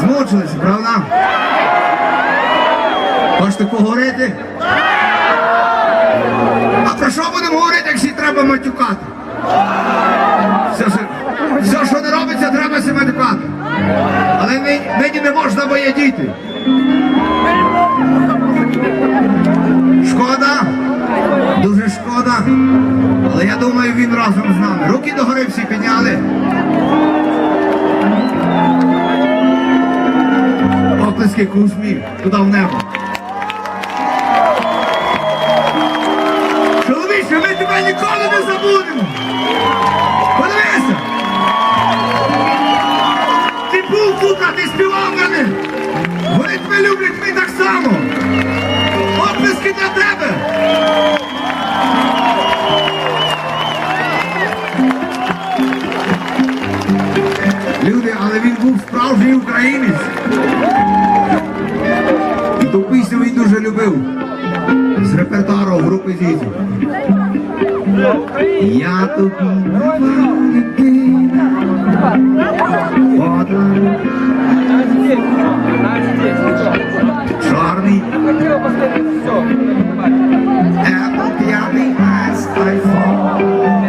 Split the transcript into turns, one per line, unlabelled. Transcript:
Змучилися, правда? Хочете поговорити? А про що будемо говорити, якщо треба матюкати? Все, що, все, що не робиться, треба себе матюкати. Але нині, не можна, бо є діти. Шкода, дуже шкода. Але я думаю, він разом з нами. Руки догори всі підняли. Оплески кузьмі, туди в небо. Чоловіче, ми тебе ніколи не забудемо. Подивися. Ти був тут, а ти співав на них. Вони тебе люблять, ми так само. Оплески для тебе. Люди, але він був справжній українець. był z repertuaru grupy dzieci. Ja to gina,